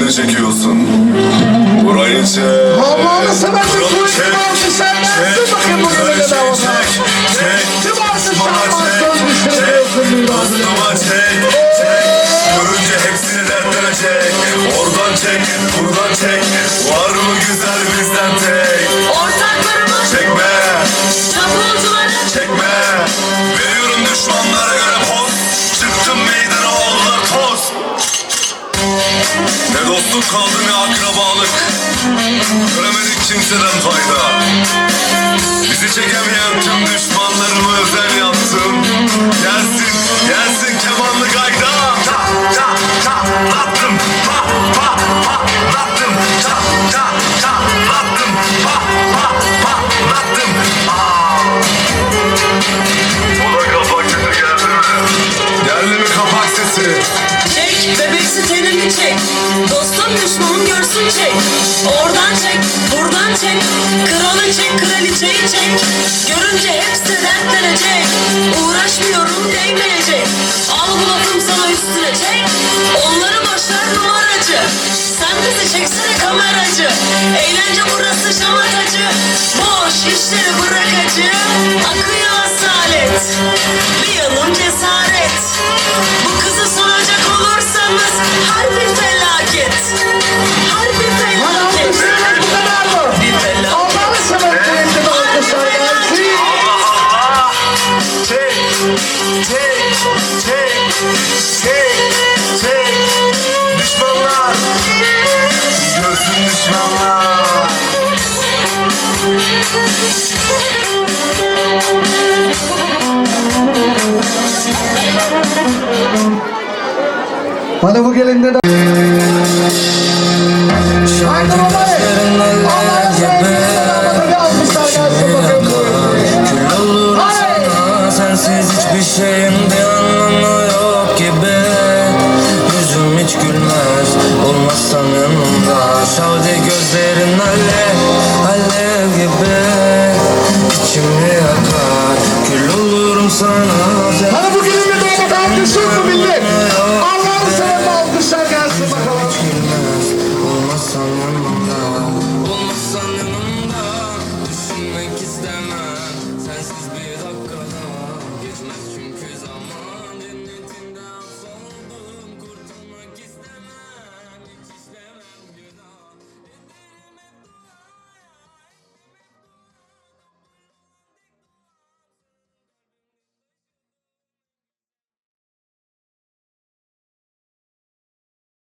nereleri çekiyorsun? Burayı çek. Allah'ını seversen bu işin olsun sen nasıl bakayım bu kadar bedava sana? Kim varsın çalmaz söz bir şey olsun Dostuma çek, çek. Görünce hepsini dertlere çek. Oradan çek, buradan çek. Ne dostluk kaldı ne akrabalık. Göremedik kimseden fayda. Bizi çekemeyen tüm düşmanlarımı özel yaptım. Gelsin, gelsin kemanlı gayda. Ta, ta, ta, lattım. Pa, pa, pa, lattım. Ta, ta, ta, lattım. Pa, pa, pa, lattım. Aa. Ona kapak sesi geldi mi? Geldi mi kapak sesi? Dostum düşmanım görsün çek. Oradan çek buradan çek. Kralı çek kraliçeyi çek. Görünce hepsi dertlenecek. Uğraşmıyorum değmeyecek. Al bu lafım sana üstüne çek. Onları boşver numaracı. Sen bizi çeksene kameracı çek, çek. Düşmanlar. Hadi bu gelinde de. alev alev gibi içimde yakar. Kül olurum sana. Bana bu kelime doğmak alkışlar mı millet? Allah'ını seven Olmazsan yanımda. Düşünmek istemem. Sensiz bir dakikada